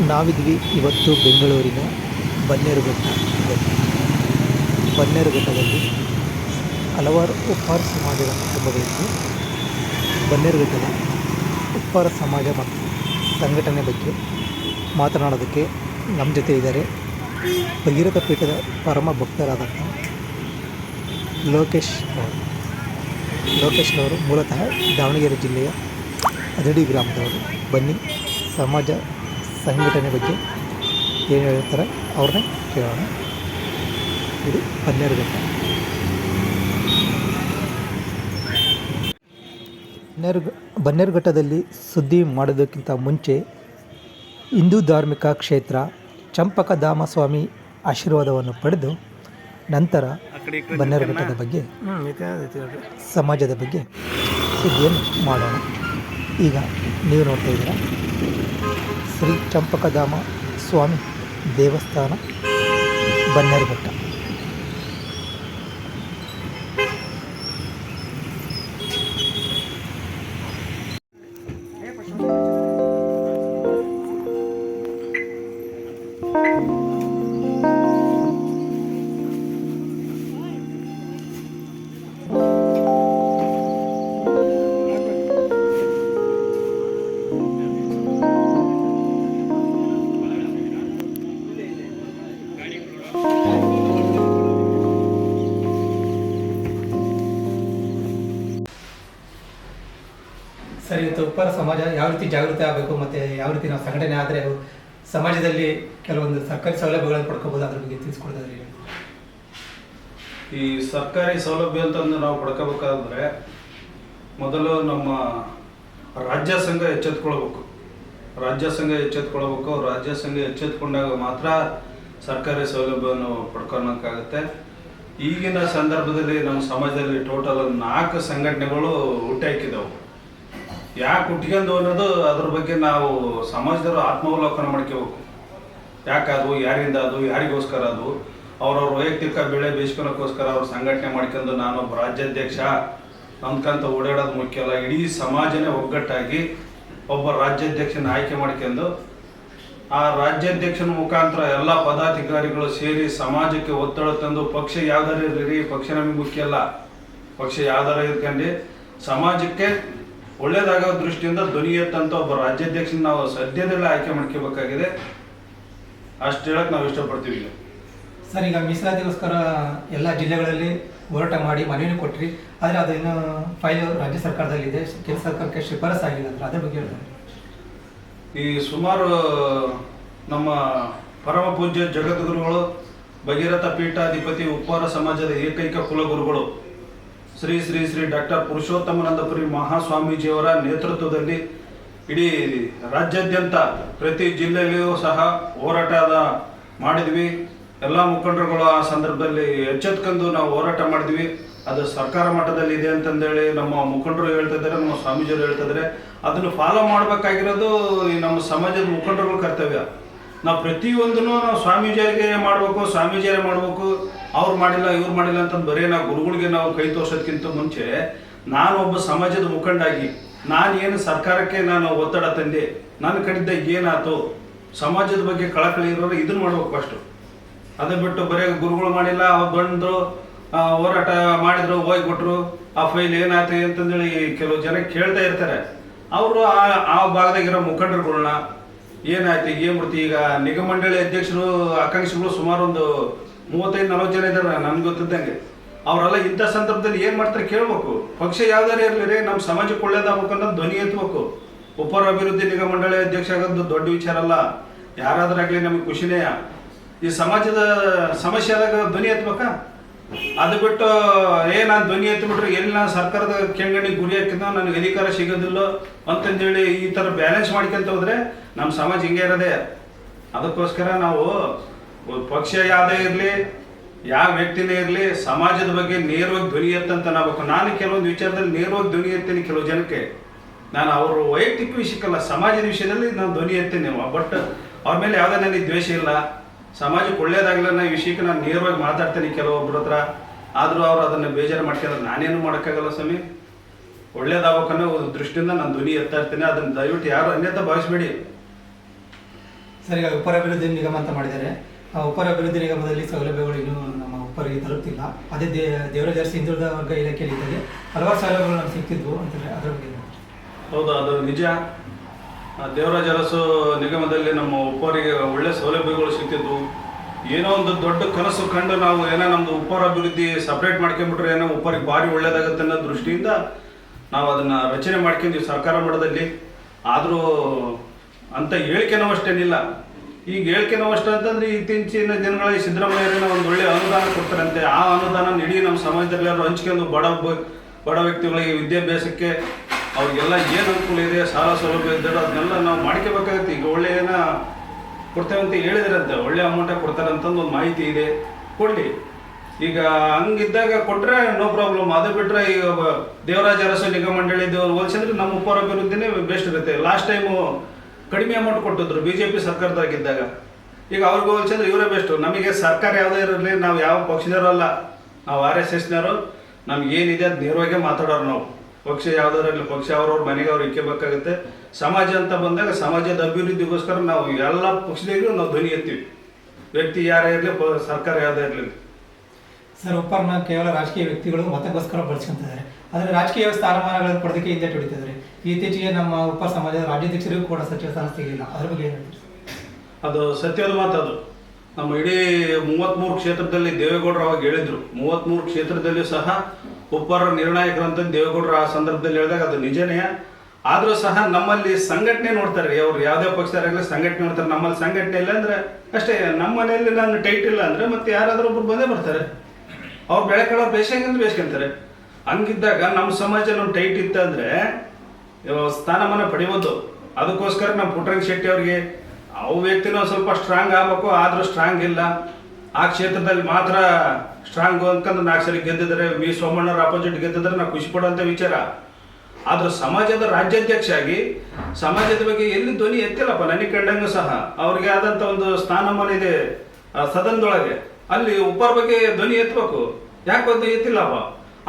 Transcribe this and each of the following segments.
ನಾವಿದ್ವಿ ಇವತ್ತು ಬೆಂಗಳೂರಿನ ಬನ್ನೇರುಘಟ್ಟ ಬನ್ನೇರುಘಟ್ಟದಲ್ಲಿ ಹಲವಾರು ಉಪ್ಪಾರ ಸಮಾಜದ ಕುಟುಂಬಗಳಿದ್ದು ಬನ್ನೇರುಘಟ್ಟದ ಉಪ್ಪಾರ ಸಮಾಜ ಮತ್ತು ಸಂಘಟನೆ ಬಗ್ಗೆ ಮಾತನಾಡೋದಕ್ಕೆ ನಮ್ಮ ಜೊತೆ ಇದ್ದಾರೆ ಭಗೀರಥ ಪೀಠದ ಪರಮ ಭಕ್ತರಾದಂಥ ಲೋಕೇಶ್ ಅವರು. ಲೋಕೇಶ್ನವರು ಮೂಲತಃ ದಾವಣಗೆರೆ ಜಿಲ್ಲೆಯ ಅದಡಿ ಗ್ರಾಮದವರು. ಬನ್ನಿ ಸಮಾಜ ಸಂಘಟನೆ ಬಗ್ಗೆ ಏನು ಹೇಳ್ತಾರೆ ಅವ್ರನ್ನೇ ಕೇಳೋಣ. ಇದು ಬನ್ನೇರುಘಟ್ಟ ಬನ್ನೇರು ಬನ್ನೇರುಘಟ್ಟದಲ್ಲಿ ಸುದ್ದಿ ಮಾಡೋದಕ್ಕಿಂತ ಮುಂಚೆ ಹಿಂದೂ ಧಾರ್ಮಿಕ ಕ್ಷೇತ್ರ ಚಂಪಕಧಾಮಸ್ವಾಮಿ ಆಶೀರ್ವಾದವನ್ನು ಪಡೆದು ನಂತರ ಬನ್ನೇರುಘಟ್ಟದ ಬಗ್ಗೆ ಸಮಾಜದ ಬಗ್ಗೆ ಸುದ್ದಿಯನ್ನು ಮಾಡೋಣ. ಈಗ ನೀವು ನೋಡ್ತಾ ಇದ್ದೀರಾ. ಶ್ರೀ ಚಂಪಕಧಾಮ ಸ್ವಾಮಿ ದೇವಸ್ಥಾನ ಬನ್ನೇರುಘಟ್ಟ ಸರ್, ಇವತ್ತು ಉಪ್ಪಾರ ಸಮಾಜ ಯಾವ ರೀತಿ ಜಾಗೃತಿ ಆಗಬೇಕು ಮತ್ತು ಯಾವ ರೀತಿ ನಾವು ಸಂಘಟನೆ ಆದರೆ ಸಮಾಜದಲ್ಲಿ ಕೆಲವೊಂದು ಸರ್ಕಾರಿ ಸೌಲಭ್ಯಗಳನ್ನು ಪಡ್ಕೋಬೋದು ಅದ್ರ ಬಗ್ಗೆ ತಿಳಿಸ್ಕೊಡ್ತಾರೆ ಈ ಸರ್ಕಾರಿ ಸೌಲಭ್ಯ ಅಂತಂದು ನಾವು ಪಡ್ಕೋಬೇಕಾದ್ರೆ ಮೊದಲು ನಮ್ಮ ರಾಜ್ಯ ಸಂಘ ಎಚ್ಚೆತ್ಕೊಳ್ಬೇಕು. ರಾಜ್ಯ ಸಂಘ ಎಚ್ಚೆತ್ಕೊಳ್ಬೇಕು. ರಾಜ್ಯ ಸಂಘ ಎಚ್ಚೆತ್ಕೊಂಡಾಗ ಮಾತ್ರ ಸರ್ಕಾರಿ ಸೌಲಭ್ಯವನ್ನು ಪಡ್ಕೊಳಕ್ಕಾಗುತ್ತೆ. ಈಗಿನ ಸಂದರ್ಭದಲ್ಲಿ ನಮ್ಮ ಸಮಾಜದಲ್ಲಿ ಟೋಟಲ್ ನಾಲ್ಕು ಸಂಘಟನೆಗಳು ಹುಟ್ಟಾಕಿದವು ಯಾಕೆ ಹುಟ್ಕೊಂಡು ಅನ್ನೋದು ಅದ್ರ ಬಗ್ಗೆ ನಾವು ಸಮಾಜದವರು ಆತ್ಮಾವಲೋಕನ ಮಾಡ್ಕೋಬೇಕು. ಯಾಕೆ ಅದು, ಯಾರಿಂದ ಅದು, ಯಾರಿಗೋಸ್ಕರ ಅದು? ಅವ್ರವ್ರ ವೈಯಕ್ತಿಕ ಬೆಳೆ ಬೇಯಿಸ್ಕೊಳಕ್ಕೋಸ್ಕರ ಅವ್ರ ಸಂಘಟನೆ ಮಾಡ್ಕೊಂಡು ನಾನೊಬ್ಬ ರಾಜ್ಯಾಧ್ಯಕ್ಷ ಅಂದ್ಕಂತ ಓಡಾಡೋದು ಮುಖ್ಯ ಅಲ್ಲ. ಇಡೀ ಸಮಾಜನೇ ಒಗ್ಗಟ್ಟಾಗಿ ಒಬ್ಬ ರಾಜ್ಯಾಧ್ಯಕ್ಷನ ಆಯ್ಕೆ ಮಾಡ್ಕೊಂಡು ಆ ರಾಜ್ಯಾಧ್ಯಕ್ಷನ ಮುಖಾಂತರ ಎಲ್ಲ ಪದಾಧಿಕಾರಿಗಳು ಸೇರಿ ಸಮಾಜಕ್ಕೆ ಒತ್ತಡ ತಂದು ಪಕ್ಷ ಯಾವ್ದಾರು ಇರಲಿ ಪಕ್ಷ ನಮಗೆ ಮುಖ್ಯ ಅಲ್ಲ. ಪಕ್ಷ ಯಾವ್ದಾರು ಇರ್ಕೊಂಡು, ಸಮಾಜಕ್ಕೆ ಒಳ್ಳೇದಾಗೋ ದೃಷ್ಟಿಯಿಂದ ಧ್ವನಿ ಎತ್ತಂತ ಒಬ್ಬ ರಾಜ್ಯಾಧ್ಯಕ್ಷನ ನಾವು ಸದ್ಯದಲ್ಲೇ ಆಯ್ಕೆ ಮಾಡ್ಕೋಬೇಕಾಗಿದೆ. ಅಷ್ಟು ಹೇಳಕ್ ನಾವು ಇಷ್ಟಪಡ್ತೀವಿ ಈಗ. ಸರ್ ಈಗ ಮೀಸಲಾತಿಗೋಸ್ಕರ ಎಲ್ಲ ಜಿಲ್ಲೆಗಳಲ್ಲಿ ಹೋರಾಟ ಮಾಡಿ ಮನವಿನೂ ಕೊಟ್ರಿ ಆದರೆ ಅದು ಇನ್ನೂ ಫೈಲ್ ರಾಜ್ಯ ಸರ್ಕಾರದಲ್ಲಿದೆ ಕೇಂದ್ರ ಸರ್ಕಾರಕ್ಕೆ ಶಿಫಾರಸ್ ಆಗಿಲ್ಲ ಅಂದ್ರೆ ಅದ್ರ ಬಗ್ಗೆ ಹೇಳ್ತಾರೆ ಈ ಸುಮಾರು ನಮ್ಮ ಪರಮ ಪೂಜ್ಯ ಜಗದ್ಗುರುಗಳು ಭಗೀರಥ ಪೀಠಾಧಿಪತಿ ಉಪ್ಪಾರ ಸಮಾಜದ ಏಕೈಕ ಕುಲಗುರುಗಳು ಶ್ರೀ ಶ್ರೀ ಶ್ರೀ ಡಾಕ್ಟರ್ ಪುರುಷೋತ್ತಮಾನಂದಪುರಿ ಮಹಾಸ್ವಾಮೀಜಿಯವರ ನೇತೃತ್ವದಲ್ಲಿ ಇಡೀ ರಾಜ್ಯಾದ್ಯಂತ ಪ್ರತಿ ಜಿಲ್ಲೆಯಲ್ಲಿಯೂ ಸಹ ಹೋರಾಟದ ಮಾಡಿದ್ವಿ. ಎಲ್ಲ ಮುಖಂಡರುಗಳು ಆ ಸಂದರ್ಭದಲ್ಲಿ ಎಚ್ಚೆತ್ಕೊಂಡು ನಾವು ಹೋರಾಟ ಮಾಡಿದ್ವಿ. ಅದು ಸರ್ಕಾರ ಮಟ್ಟದಲ್ಲಿ ಇದೆ ಅಂತಂದೇಳಿ ನಮ್ಮ ಮುಖಂಡರು ಹೇಳ್ತಿದ್ದಾರೆ ನಮ್ಮ ಸ್ವಾಮೀಜಿಯವರು ಹೇಳ್ತಿದ್ದಾರೆ ಅದನ್ನು ಫಾಲೋ ಮಾಡಬೇಕಾಗಿರೋದು ನಮ್ಮ ಸಮಾಜದ ಮುಖಂಡರುಗಳ ಕರ್ತವ್ಯ. ನಾವು ಪ್ರತಿಯೊಂದನ್ನು ನಾವು ಸ್ವಾಮೀಜಿಯರಿಗೆ ಮಾಡಬೇಕು ಸ್ವಾಮೀಜಿಯರೇ ಮಾಡಬೇಕು, ಅವ್ರು ಮಾಡಿಲ್ಲ, ಇವ್ರು ಮಾಡಿಲ್ಲ ಅಂತ ಬರೀ ನಾವು ಗುರುಗಳಿಗೆ ನಾವು ಕೈ ತೋರ್ಸೋದಕ್ಕಿಂತ ಮುಂಚೆ ನಾನು ಒಬ್ಬ ಸಮಾಜದ ಮುಖಂಡಾಗಿ, ನಾನು ಏನು ಸರ್ಕಾರಕ್ಕೆ ನಾನು ಒತ್ತಡ ತಂದೆ ನನ್ನ ಕಡಿದ್ದ ಏನಾಯ್ತು, ಸಮಾಜದ ಬಗ್ಗೆ ಕಳಕಳಿ ಇರೋರು ಇದನ್ನು ಮಾಡ್ಬೇಕು ಫಸ್ಟು ಅದನ್ನು ಬಿಟ್ಟು ಬರೀ ಗುರುಗಳು ಮಾಡಿಲ್ಲ ಅವ್ರು ಬಂದರು ಹೋರಾಟ ಮಾಡಿದ್ರು ಹೋಗಿ ಕೊಟ್ಟರು ಆ ಫೈಲ್ ಏನಾಯ್ತು ಅಂತಂದೇಳಿ ಕೆಲವು ಜನ ಕೇಳ್ತಾ ಇರ್ತಾರೆ. ಅವರು ಆ ಆ ಭಾಗದಾಗಿರೋ ಮುಖಂಡರುಗಳನ್ನ ಏನಾಯ್ತು? ಈಗ ಏನ್ ಮಾಡ್ತೀವಿ ಈಗ ನಿಗಮ ಮಂಡಳಿ ಅಧ್ಯಕ್ಷರು ಆಕಾಂಕ್ಷಿಗಳು ಸುಮಾರು ಒಂದು ಮೂವತ್ತೈದು, ನಲವತ್ತು ಜನ ಇದ್ದಾರೆ ನನ್ಗೆ ಗೊತ್ತಿದ್ದಂಗೆ. ಅವರೆಲ್ಲ ಇಂಥ ಸಂದರ್ಭದಲ್ಲಿ ಏನ್ ಮಾಡ್ತಾರೆ ಕೇಳ್ಬೇಕು. ಪಕ್ಷ ಯಾವ್ದಾರು ಇರಲಿ ರೀ ನಮ್ಮ ಸಮಾಜಕ್ಕೆ ಒಳ್ಳೇದಾಗಬೇಕು ಅನ್ನೋದು ಧ್ವನಿ ಎತ್ತಬೇಕು ಉಪರ ಅಭಿವೃದ್ಧಿ ನಿಗಮ ಮಂಡಳಿ ಅಧ್ಯಕ್ಷ ಆಗೋದು ದೊಡ್ಡ ವಿಚಾರ ಅಲ್ಲ. ಯಾರಾದ್ರಾಗ್ಲಿ ನಮಗೆ ಖುಷಿನೇ. ಈ ಸಮಾಜದ ಸಮಸ್ಯೆ ಆದಾಗ ಧ್ವನಿ ಎತ್ತಬೇಕಾ ಅದು ಬಿಟ್ಟು, ಏ, ನಾನು ಧ್ವನಿ ಎತ್ತಿಬಿಟ್ರೆ ಎಲ್ಲಿ ನಾನು ಸರ್ಕಾರದ ಕೆಂಗಣಿಗೆ ಗುರಿ ಹಾಕಿದ್ನೋ, ನನಗೆ ಅಧಿಕಾರ ಸಿಗೋದಿಲ್ಲ ಅಂತಂದೇಳಿ ಈ ಥರ ಬ್ಯಾಲೆನ್ಸ್ ಮಾಡ್ಕೊಂತ ಹೋದ್ರೆ ನಮ್ಮ ಸಮಾಜ ಹಿಂಗೆ ಇರೋದೇ. ಅದಕ್ಕೋಸ್ಕರ ನಾವು ಪಕ್ಷ ಯಾವುದೇ ಇರಲಿ, ಯಾವ ವ್ಯಕ್ತಿನೇ ಇರಲಿ, ಸಮಾಜದ ಬಗ್ಗೆ ನೇರವಾಗಿ ಧ್ವನಿ ಎತ್ತಂತ ನಾವು ನಾನು ಕೆಲವೊಂದು ವಿಚಾರದಲ್ಲಿ ನೇರವಾಗಿ ಧ್ವನಿ ಎತ್ತೀನಿ ಕೆಲವು ಜನಕ್ಕೆ. ನಾನು ಅವರು ವೈಯಕ್ತಿಕ ವಿಷಯಕ್ಕಲ್ಲ, ಸಮಾಜದ ವಿಷಯದಲ್ಲಿ ನಾನು ಧ್ವನಿ ಎತ್ತೇನೆ. ಬಟ್ ಅವ್ರ ಮೇಲೆ ಯಾವುದೇ ನನಗೆ ದ್ವೇಷ ಇಲ್ಲ. ಸಮಾಜಕ್ಕೆ ಒಳ್ಳೇದಾಗಲ್ಲ ಅನ್ನೋ ವಿಷಯಕ್ಕೆ ನಾನು ನೇರವಾಗಿ ಮಾತಾಡ್ತೇನೆ ಕೆಲವೊಬ್ಬರ ಹತ್ರ. ಆದರೂ ಅವ್ರು ಅದನ್ನು ಬೇಜಾರು ಮಾಡ್ಕೊಂಡ್ರೆ ನಾನೇನು ಮಾಡೋಕ್ಕಾಗಲ್ಲ ಸ್ವಾಮಿ. ಒಳ್ಳೇದಾಗಬೇಕನ್ನೋ ಒಂದು ದೃಷ್ಟಿಯಿಂದ ನಾನು ಧ್ವನಿ ಎತ್ತಾ ಇರ್ತೇನೆ. ಅದನ್ನು ದಯವಿಟ್ಟು ಯಾರು ಅನ್ಯತ ಭಾವಿಸಬೇಡಿ. ಸರ್ ಈಗ ಉಪರ ಅಭಿವೃದ್ಧಿ ನಿಗಮ ಅಂತ ಮಾಡಿದ್ದಾರೆ. ಆ ಉಪರ ಅಭಿವೃದ್ಧಿ ನಿಗಮದಲ್ಲಿ ಸೌಲಭ್ಯಗಳು ಇನ್ನೂ ನಮ್ಮ ಉಪ್ಪರಿಗೆ ತಲುಪ್ತಿಲ್ಲ. ಅದೇ ದೇ ದೇವರಾಜ ಅರಸಿ ಹಿಂದುಳಿದ ವರ್ಗ ಇಲಾಖೆಯಲ್ಲಿ ಹಲವಾರು ಸೌಲಭ್ಯಗಳು ನಮ್ಗೆ ಸಿಗ್ತಿದ್ವು ಅಂತಂದರೆ ಅದರ ಬಗ್ಗೆ? ಹೌದು ಅದು ನಿಜ. ದೇವರಾಜ ಅರಸು ನಿಗಮದಲ್ಲಿ ನಮ್ಮ ಉಪ್ಪರಿಗೆ ಒಳ್ಳೆ ಸೌಲಭ್ಯಗಳು ಸಿಗ್ತಿದ್ವು. ಏನೋ ಒಂದು ದೊಡ್ಡ ಕನಸು ಕಂಡು ನಾವು ಏನೋ ನಮ್ಮದು ಉಪ್ಪರ ಅಭಿವೃದ್ಧಿ ಸಪ್ರೇಟ್ ಮಾಡ್ಕೊಂಡ್ಬಿಟ್ರೆ ಏನೋ ಉಪ್ಪರಿಗೆ ಭಾರಿ ಒಳ್ಳೇದಾಗುತ್ತೆ ಅನ್ನೋ ದೃಷ್ಟಿಯಿಂದ ನಾವು ಅದನ್ನ ರಚನೆ ಮಾಡ್ಕೊಂಡಿವಿ ಸರ್ಕಾರ ಮಟ್ಟದಲ್ಲಿ. ಆದರೂ ಅಂತ ಹೇಳಿಕೆನೂ ಅಷ್ಟೇನಿಲ್ಲ ಈಗ ಹೇಳಿಕೆನೂ ಅಷ್ಟೇ ಅಂತಂದ್ರೆ ಇತ್ತೀಚಿನ ದಿನಗಳಲ್ಲಿ ಸಿದ್ದರಾಮಯ್ಯ ಒಂದು ಒಳ್ಳೆ ಅನುದಾನ ಕೊಡ್ತಾರಂತೆ. ಆ ಅನುದಾನ ಇಡೀ ನಮ್ಮ ಸಮಾಜದಲ್ಲಿ ಹಂಚ್ಕೊಂಡು ಬಡ ಬಡ ವ್ಯಕ್ತಿಗಳಿಗೆ ವಿದ್ಯಾಭ್ಯಾಸಕ್ಕೆ ಅವ್ರಿಗೆಲ್ಲ ಏನು ಅನುಕೂಲ ಇದೆ, ಸಾಲ ಸೌಲಭ್ಯ ಇದ್ದರೆ ಅದನ್ನೆಲ್ಲ ನಾವು ಮಾಡ್ಕೋಬೇಕಾಗತ್ತೆ. ಈಗ ಒಳ್ಳೆ ಏನ ಕೊಡ್ತೇವೆ ಅಂತ ಒಳ್ಳೆ ಅಮೌಂಟ್ ಕೊಡ್ತಾರೆ ಅಂತಂದು ಒಂದು ಮಾಹಿತಿ ಇದೆ. ಕೊಡಲಿ. ಈಗ ಹಂಗಿದ್ದಾಗ ಕೊಟ್ಟರೆ ನೋ ಪ್ರಾಬ್ಲಮ್ ಅದು ಬಿಟ್ಟರೆ ಈಗ ದೇವರಾಜ ಅರಸು ನಿಗಮ ಮಂಡಳಿದು ಹೋಲಿಸಿದ್ರೆ ನಮ್ಮ ಉಪರ ಅಭಿವೃದ್ಧಿನೇ ಬೆಸ್ಟ್ ಇರುತ್ತೆ. ಲಾಸ್ಟ್ ಟೈಮು ಕಡಿಮೆ ಅಮೌಂಟ್ ಕೊಟ್ಟಿದ್ರು ಬಿ ಜೆ ಪಿ ಸರ್ಕಾರದಾಗಿದ್ದಾಗ. ಈಗ ಅವ್ರಿಗೆ ಹೋಲಿಸಿದ್ರೆ ಇವರೇ ಬೆಸ್ಟು ನಮಗೆ ಸರ್ಕಾರ ಯಾವುದೇ ಇರಲಿ, ನಾವು ಯಾವ ಪಕ್ಷದವರು ಅಲ್ಲ ನಾವು ಆರ್ ಎಸ್ ಎಸ್ನವರು ನಮ್ಗೆ ಏನಿದೆ ಅದು ನೇರವಾಗಿ ಮಾತಾಡೋರು ನಾವು. ಪಕ್ಷ ಯಾವ್ದಾರು ಇರಲಿ ಪಕ್ಷ ಅವ್ರವ್ರ ಮನೆಗೆ ಅವ್ರು ಇಕ್ಕೋಬೇಕಾಗುತ್ತೆ. ಸಮಾಜ ಅಂತ ಬಂದಾಗ ಸಮಾಜದ ಅಭಿವೃದ್ಧಿಗೋಸ್ಕರ ನಾವು ಎಲ್ಲ ಪಕ್ಷದಲ್ಲಿ ನಾವು ಧ್ವನಿ ಎತ್ತೀವಿ. ವ್ಯಕ್ತಿ ಯಾರೇ ಇರಲಿ ಸರ್ಕಾರ ಯಾವುದೇ ಇರಲಿ. ಸರ್ ಒಪ್ಪರ್ನ ಕೇವಲ ರಾಜಕೀಯ ವ್ಯಕ್ತಿಗಳು ಮತಕ್ಕೋಸ್ಕರ ಬಳಸ್ಕೊಂತಿದ್ದಾರೆ. ಆದರೆ ರಾಜಕೀಯ ಸ್ಥಾನಮಾನಗಳನ್ನು ಪಡೆದಕ್ಕೆ ಹಿಂದೆ ತುಡಿತಿದ್ದಾರೆ ಇತ್ತೀಚೆಗೆ ನಮ್ಮ ಉಪ ಸಮಾಜದ ರಾಜ್ಯಾಧ್ಯಕ್ಷರಿಗೂ ಕೂಡ ಸಚಿವ ಸ್ಥಾನ ಸಿಗಲಿಲ್ಲ. ಅದ್ರ ಬಗ್ಗೆ ಏನು ಹೇಳ್ತೀರಿ? ಅದು ಸತ್ಯದ ಮಾತದು ನಮ್ಮ ಇಡೀ ಮೂವತ್ಮೂರು ಕ್ಷೇತ್ರದಲ್ಲಿ ದೇವೇಗೌಡರು ಅವಾಗ ಹೇಳಿದ್ರು. ಮೂವತ್ಮೂರು ಕ್ಷೇತ್ರದಲ್ಲಿ ಸಹ ಒಬ್ಬರ ನಿರ್ಣಾಯಕರು ಅಂತ ದೇವೇಗೌಡರು ಆ ಸಂದರ್ಭದಲ್ಲಿ ಹೇಳಿದಾಗ ಅದು ನಿಜನೇ. ಆದರೂ ಸಹ ನಮ್ಮಲ್ಲಿ ಸಂಘಟನೆ ನೋಡ್ತಾರೆ. ಅವ್ರು ಯಾವುದೇ ಪಕ್ಷದಾಗಲಿ ಸಂಘಟನೆ ನೋಡ್ತಾರೆ. ನಮ್ಮಲ್ಲಿ ಸಂಘಟನೆ ಇಲ್ಲ ಅಂದ್ರೆ ಅಷ್ಟೇ ನಮ್ಮ ಮನೆಯಲ್ಲಿ ನಾನು ಟೈಟ್ ಇಲ್ಲ ಅಂದ್ರೆ ಮತ್ತೆ ಯಾರಾದ್ರೂ ಒಬ್ರು ಬಂದೇ ಬರ್ತಾರೆ. ಅವ್ರು ಬೆಳೆಕೊಳ್ಳೋ ಬೇಸಂಗಂದ್ರೆ ಬೇಸ್ಕೊಂತಾರೆ. ಹಂಗಿದ್ದಾಗ ನಮ್ಮ ಸಮಾಜ ನಮ್ಮ ಟೈಟ್ ಇತ್ತಂದ್ರೆ ಸ್ಥಾನಮಾನ ಪಡಿಬೋದು. ಅದಕ್ಕೋಸ್ಕರ ನಮ್ಮ ಪುಟ್ಟರಂಗ ಶೆಟ್ಟಿ ಅವ್ರಿಗೆ ಅವು ವ್ಯಕ್ತಿನೂ ಸ್ವಲ್ಪ ಸ್ಟ್ರಾಂಗ್ ಆಗ್ಬೇಕು, ಆದರೂ ಸ್ಟ್ರಾಂಗ್ ಇಲ್ಲ. ಆ ಕ್ಷೇತ್ರದಲ್ಲಿ ಮಾತ್ರ ಸ್ಟ್ರಾಂಗ್ ಅಂತಂದ್ರೆ ನಾಲ್ಕು ಸರಿ ಗೆದ್ದಿದ್ರೆ, ವಿ ಸೋಮಣ್ಣವ್ರ ಅಪೋಸಿಟ್ ಗೆದ್ದಿದ್ರೆ ನಾವು ಖುಷಿ ಪಡುವಂಥ ವಿಚಾರ. ಆದ್ರೆ ಸಮಾಜದ ರಾಜ್ಯಾಧ್ಯಕ್ಷ ಆಗಿ ಸಮಾಜದ ಬಗ್ಗೆ ಎಲ್ಲಿ ಧ್ವನಿ ಎತ್ತಿಲ್ಲಪ್ಪ, ನನಗೆ ಕಂಡಂಗೂ ಸಹ. ಅವ್ರಿಗೆ ಆದಂತ ಒಂದು ಸ್ಥಾನಮಾನ ಇದೆ ಸದನದೊಳಗೆ. ಅಲ್ಲಿ ಉಪ್ಪರ ಬಗ್ಗೆ ಧ್ವನಿ ಎತ್ತಬೇಕು ಯಾಕೆ ಒಂದು ಎತ್ತಿಲ್ಲಪ್ಪ.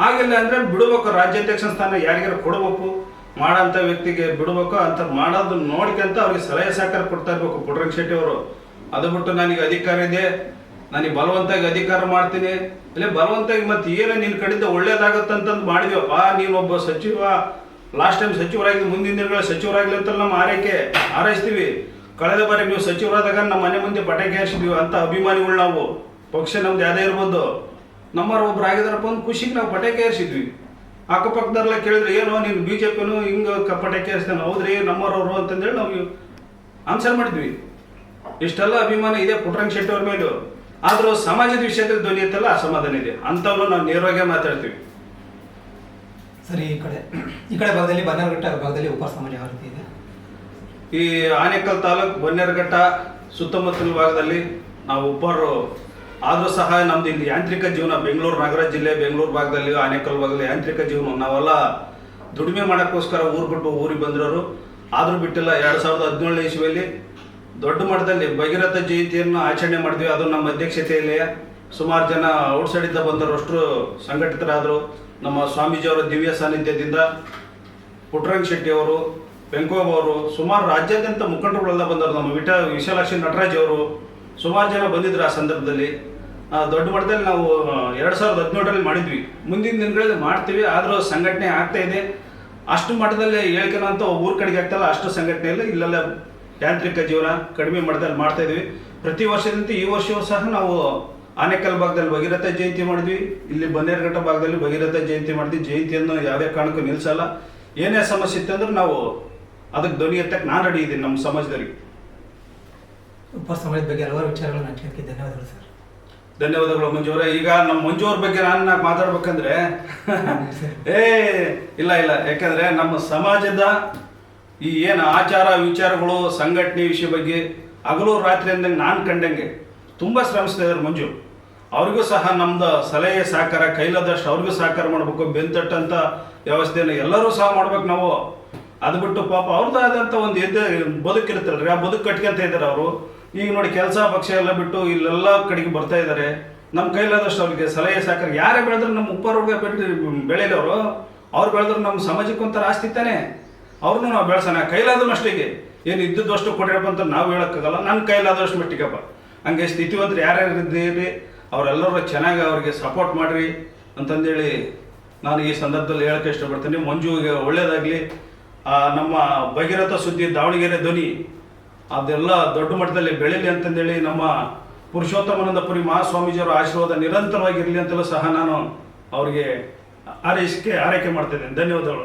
ಆಗಿಲ್ಲ ಅಂದರೆ ಬಿಡಬೇಕು ರಾಜ್ಯಾಧ್ಯಕ್ಷ ಸ್ಥಾನ ಯಾರಿಗಾರು ಕೊಡಬೇಕು. ಮಾಡಂತ ವ್ಯಕ್ತಿಗೆ ಬಿಡಬೇಕು ಅಂತ ಮಾಡೋದು ನೋಡ್ಕೊಂತ ಅವ್ರಿಗೆ ಸಲಹೆ ಸಹಕಾರ ಕೊಡ್ತಾ ಇರ್ಬೇಕು. ಪುಟ್ರಂಗ ಶೆಟ್ಟಿ ಅವರು. ಅದು ಬಿಟ್ಟು ನನಗೆ ಅಧಿಕಾರ ಇದೆ. ನನಗೆ ಬಲವಂತಾಗಿ ಅಧಿಕಾರ ಮಾಡ್ತೀನಿ. ಇಲ್ಲ, ಬಲವಂತಾಗಿ ಮತ್ತೆ ಏನೋ ನಿನ್ನ ಕಡೆಯಿಂದ ಒಳ್ಳೇದಾಗತ್ತಂತಂದು ಮಾಡಿದ್ವಪ್ಪ ನೀನೊಬ್ಬ ಸಚಿವ ಲಾಸ್ಟ್ ಟೈಮ್ ಸಚಿವರಾಗಿ ಮುಂದಿನ ದಿನಗಳ ಸಚಿವರಾಗಲಿ ಅಂತ ನಮ್ಮ ಆರೈಕೆ ಹಾರೈಸ್ತೀವಿ ಕಳೆದ ಬಾರಿ ನೀವು ಸಚಿವರಾದಾಗ ನಮ್ಮ ಮನೆ ಮುಂದೆ ಪಟಾಕಿ ಹಾರಿಸಿದ್ವಿ. ಅಂತ ಅಭಿಮಾನಿಗಳು ನಾವು. ಪಕ್ಷ ನಮ್ದು ಯಾವುದೇ ಇರ್ಬೋದು. ನಮ್ಮವ್ರು ಒಬ್ರು ಆಗಿದಾರಪ್ಪ ಒಂದು ಖುಷಿಗೆ ನಾವು ಪಟಾಕಿ ಹಾರಿಸಿದ್ವಿ. ಅಕ್ಕಪಕ್ಕದವ್ರೆಲ್ಲ ಕೇಳಿದ್ರೆ ಏನೋ ನೀನು ಬಿ ಜೆ ಪಿನು ಹಿಂಗೆ ಕ- ಪಟಾಕಿ ಹಾರಿಸ್ತಾನೆ ಹೌದ್ರಿ ನಮ್ಮವ್ರವ್ರು ಅಂತಂದೇಳಿ ನಾವು ಆನ್ಸರ್ ಮಾಡಿದ್ವಿ. ಇಷ್ಟೆಲ್ಲ ಅಭಿಮಾನ ಇದೆ ಪುಟ್ರಂಗ್ ಶೆಟ್ಟಿ ಅವ್ರ ಮೇಲೂ. ಆದ್ರೂ ಸಮಾಜದ ವಿಷಯದಲ್ಲಿ ಧ್ವನಿ ಎತ್ತಲ್ಲ ಅಸಮಾಧಾನ ಇದೆ. ಅಂಥವ್ರು ನಾವು ನೇರವಾಗಿ ಮಾತಾಡ್ತೀವಿ. ಸರಿ ಈ ಕಡೆ ಈ ಕಡೆ ಭಾಗದಲ್ಲಿ ಬನ್ನೇರಘಟ್ಟ ಭಾಗದಲ್ಲಿ ಉಪ ಸಮಾಜ ಯಾವ ರೀತಿ ಇದೆ. ಈ ಆನೇಕಲ್ ತಾಲೂಕು ಬನ್ನೇರಘಟ್ಟ ಸುತ್ತಮುತ್ತಲ ಭಾಗದಲ್ಲಿ ನಾವು ಉಪ್ಪರು ಆದರೂ ಸಹ ನಮ್ದು ಇಲ್ಲಿ ಯಾಂತ್ರಿಕ ಜೀವನ ಬೆಂಗಳೂರು ನಗರ ಜಿಲ್ಲೆ, ಬೆಂಗಳೂರು ಭಾಗದಲ್ಲಿ, ಆನೇಕಲ್ ಭಾಗದಲ್ಲಿ ಯಾಂತ್ರಿಕ ಜೀವನ. ನಾವೆಲ್ಲ ದುಡಿಮೆ ಮಾಡೋಕ್ಕೋಸ್ಕರ ಊರು ಬಿಟ್ಟು ಊರಿಗೆ ಬಂದಿರೋರು. ಆದರೂ ಬಿಟ್ಟಿಲ್ಲ, ಎರಡು ಸಾವಿರದ ಹದಿನೇಳನೇ ಇಸ್ವಿಯಲ್ಲಿ ದೊಡ್ಡ ಮಟ್ಟದಲ್ಲಿ ಭಗೀರಥ ಜಯಂತಿಯನ್ನು ಆಚರಣೆ ಮಾಡಿದ್ವಿ. ಅದು ನಮ್ಮ ಅಧ್ಯಕ್ಷತೆಯಲ್ಲಿ ಸುಮಾರು ಜನ ಔಟ್ಸೈಡಿಂದ ಬಂದವರು ಅಷ್ಟು ಸಂಘಟಿತರಾದರು. ನಮ್ಮ ಸ್ವಾಮೀಜಿಯವರ ದಿವ್ಯ ಸಾನ್ನಿಧ್ಯದಿಂದ ಪುಟ್ಟರಂಗ ಶೆಟ್ಟಿ ಅವರು ಸುಮಾರು ರಾಜ್ಯಾದ್ಯಂತ ಮುಖಂಡರುಗಳೆಲ್ಲ ಬಂದರು. ನಮ್ಮ ವಿಟ ವಿಶಾಲಾಕ್ಷಿ ನಟರಾಜ್ ಅವರು ಸುಮಾರು ಜನ ಬಂದಿದ್ರು ಆ ಸಂದರ್ಭದಲ್ಲಿ. ದೊಡ್ಡ ಮಟ್ಟದಲ್ಲಿ ನಾವು ಎರಡು ಸಾವಿರದ ಹದಿನೇಳರಲ್ಲಿ ಮಾಡಿದ್ವಿ. ಮುಂದಿನ ದಿನಗಳಲ್ಲಿ ಮಾಡ್ತೀವಿ, ಆದರೂ ಸಂಘಟನೆ ಆಗ್ತಾ ಇದೆ. ಅಷ್ಟು ಮಟ್ಟದಲ್ಲಿ ಹೇಳ್ಕೊಳ ಅಂತ ಊರ ಕಡೆಗೆ ಆಗ್ತಲ್ಲ ಅಷ್ಟು ಸಂಘಟನೆ ಇಲ್ಲ ಇಲ್ಲೆಲ್ಲ ಯಾಂತ್ರಿಕ ಜೀವನ ಕಡಿಮೆ ಮಟ್ಟದಲ್ಲಿ ಮಾಡ್ತಾ ಇದ್ವಿ. ಪ್ರತಿ ವರ್ಷದಂತೆ ಈ ವರ್ಷವೂ ಸಹ ನಾವು ಆನೆಕಲ್ ಭಾಗದಲ್ಲಿ ಭಗೀರಥ ಜಯಂತಿ ಮಾಡಿದ್ವಿ. ಇಲ್ಲಿ ಬನ್ನೇರಘಟ್ಟ ಭಾಗದಲ್ಲಿ ಭಗೀರಥ ಜಯಂತಿ ಮಾಡಿದ್ವಿ. ಜಯಂತಿಯನ್ನು ಯಾವುದೇ ಕಾರಣಕ್ಕೂ ನಿಲ್ಲಿಸಲ್ಲ. ಏನೇ ಸಮಸ್ಯೆ ಇತ್ತಂದ್ರೆ ನಾವು ಅದಕ್ಕೆ ಧ್ವನಿ ನಾನು ರೆಡಿ ಇದ್ದೀನಿ ನಮ್ಮ ಸಮಾಜದಲ್ಲಿ. ಉಪ ಸಮಾಜದ ಬಗ್ಗೆ ಹಲವಾರು ವಿಚಾರಗಳನ್ನು ಹಂಚಿದ್ದಕ್ಕೆ ಧನ್ಯವಾದಗಳು ಸರ್. ಧನ್ಯವಾದಗಳು ಮಂಜು ಅವರೇ. ಈಗ ನಮ್ಮ ಮಂಜು ಅವ್ರ ಬಗ್ಗೆ ನಾನು ಮಾತಾಡ್ಬೇಕಂದ್ರೆ ಏ ಇಲ್ಲ ಇಲ್ಲ. ಯಾಕಂದ್ರೆ ನಮ್ಮ ಸಮಾಜದ ಈ ಏನು ಆಚಾರ ವಿಚಾರಗಳು ಸಂಘಟನೆ ವಿಷಯ ಬಗ್ಗೆ ಹಗಲು ರಾತ್ರಿ ಅಂದಂಗೆ ನಾನು ಕಂಡಂಗೆ ತುಂಬ ಶ್ರಮಿಸ್ತಾ ಇದ್ದಾರೆ ಮಂಜು. ಅವ್ರಿಗೂ ಸಹ ನಮ್ದು ಸಲಹೆ ಸಹಕಾರ ಕೈಲಾದಷ್ಟು ಅವ್ರಿಗೂ ಸಹಕಾರ ಮಾಡಬೇಕು. ಬೆಂತಟ್ಟಂತ ವ್ಯವಸ್ಥೆಯನ್ನು ಎಲ್ಲರೂ ಸಹ ಮಾಡ್ಬೇಕು ನಾವು. ಅದು ಬಿಟ್ಟು ಪಾಪ ಅವ್ರದ್ದು ಆದಂಥ ಒಂದು ಎದ್ದೆ ಬದುಕಿರುತ್ತಲ್ರಿ ಆ ಬದುಕು ಕಟ್ಕೊಂತ ಇದ್ದಾರೆ ಅವರು. ಈಗ ನೋಡಿ ಕೆಲಸ ಪಕ್ಷ ಎಲ್ಲ ಬಿಟ್ಟು ಇಲ್ಲೆಲ್ಲ ಕಡೆಗೆ ಬರ್ತಾ ಇದ್ದಾರೆ ನಮ್ಮ ಕೈಲಾದಷ್ಟು ಅವ್ರಿಗೆ ಸಲಹೆ ಸಹಕಾರ. ಯಾರೇ ಬೆಳೆದ್ರು ನಮ್ಮ ಉಪ್ಪಾರವ್ರಿಗೆ ಬೆಳೆ ಅವರು ಅವ್ರು ಬೆಳೆದ್ರು ನಮ್ಮ ಸಮಾಜಕ್ಕೆ ಒಂಥರ ಆಸ್ತಿ ತಾನೆ. ಅವ್ರನ್ನೂ ನಾವು ಬೆಳೆಸೋಣ. ಕೈಲಾದ ಅಷ್ಟಿಗೆ. ಏನು ಇದ್ದದಷ್ಟು ಕೊಟ್ಟಿರಪ್ಪ ಅಂತ ನಾವು ಹೇಳೋಕ್ಕಾಗಲ್ಲ. ನನ್ನ ಕೈಲಾದಷ್ಟು ಮಟ್ಟಿಗಪ್ಪ. ಹಂಗೆ ಸ್ಥಿತಿವಂತರು ಯಾರ್ಯಾರು ಇದ್ದೀರಿ, ಅವರೆಲ್ಲರೂ ಚೆನ್ನಾಗಿ ಅವ್ರಿಗೆ ಸಪೋರ್ಟ್ ಮಾಡಿರಿ ಅಂತಂದೇಳಿ ನಾನು ಈ ಸಂದರ್ಭದಲ್ಲಿ ಹೇಳಕ್ಕೆ ಇಷ್ಟಪಡ್ತೀನಿ. ಮಂಜುಗೆ ಒಳ್ಳೇದಾಗಲಿ. ನಮ್ಮ ಭಗೀರಥ ಸುದ್ದಿ ದಾವಣಗೆರೆ ಧ್ವನಿ. ಅದೆಲ್ಲ ದೊಡ್ಡ ಮಟ್ಟದಲ್ಲಿ ಬೆಳೀಲಿ ಅಂತಂದೇಳಿ ನಮ್ಮ ಪುರುಷೋತ್ತಮಾನಂದಪುರಿ ಮಹಾಸ್ವಾಮೀಜಿಯವರ ಆಶೀರ್ವಾದ ನಿರಂತರವಾಗಿರಲಿ ಅಂತಲೂ ಸಹ ನಾನು ಅವರಿಗೆ ಆರೈಸಿಕೆ ಆರೈಕೆ ಮಾಡ್ತಿದ್ದೇನೆ ಧನ್ಯವಾದಗಳು.